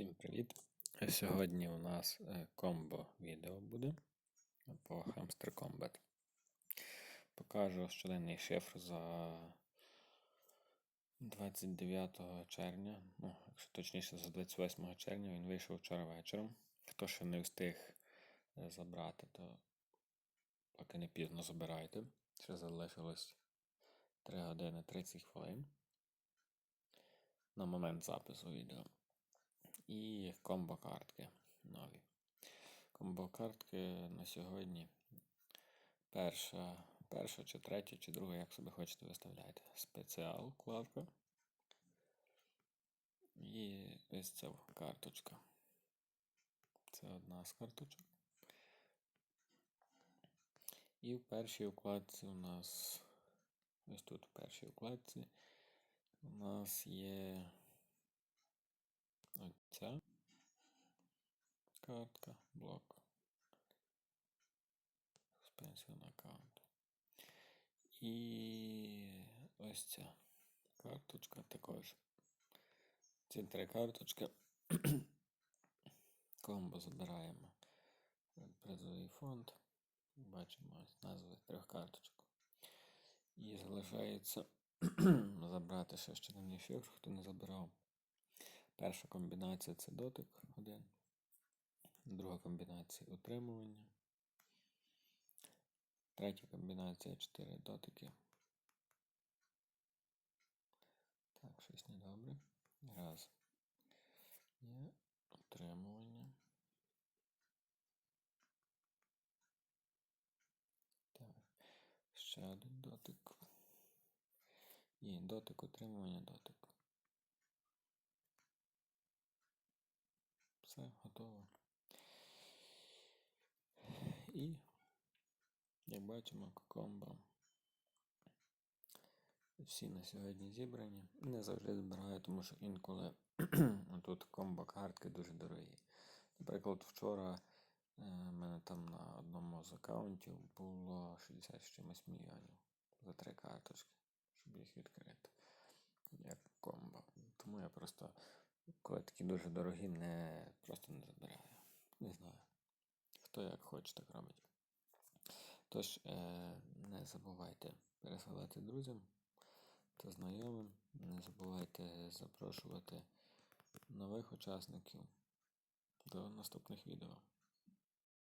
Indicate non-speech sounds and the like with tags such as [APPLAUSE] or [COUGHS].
Всім привіт! Сьогодні у нас е, комбо відео буде по Hamster Combat. Покажу щоденний шифр за 29 червня, ну, якщо точніше, за 28 червня він вийшов вчора вечором. Хто ще не встиг е, забрати, то поки не пізно забирайте. Ще залишилось 3 години 30 хвилин на момент запису відео. І комбо-картки нові. Комбо-картки на сьогодні. Перша, перша чи третя, чи друга, як собі хочете, виставляйте. Спеціал вкладка. І ось ця карточка. Це одна з карточок. І в першій вкладці у нас. Ось тут в першій вкладці у нас є оця картка, блок. Suspension аккаунт. І ось ця карточка також. Ці три карточки. [COUGHS] Комбо забираємо призовий фонд. Бачимо ось назви трьох карточок. І залишається [COUGHS] забрати ще на шифр, хто не забирав. Перша комбінація це дотик один. Друга комбінація утримування. Третя комбінація 4 дотики. Так, щось недобре. Раз. Є утримування. Так. Ще один дотик. Є дотик, утримування, дотик. Все, готово. І, як бачимо, комбо. Всі на сьогодні зібрані. Не завжди збираю, тому що інколи тут комбо картки дуже дорогі. Наприклад, вчора у мене там на одному з аккаунтів було 60 чимось мільйонів за три карточки, щоб їх відкрити. Як комбо. Тому я просто, коли такі дуже дорогі, не просто не забираю. Не знаю. Хто як хоче, так робить. Тож, е, не забувайте пересилати друзям та знайомим. Не забувайте запрошувати нових учасників до наступних відео.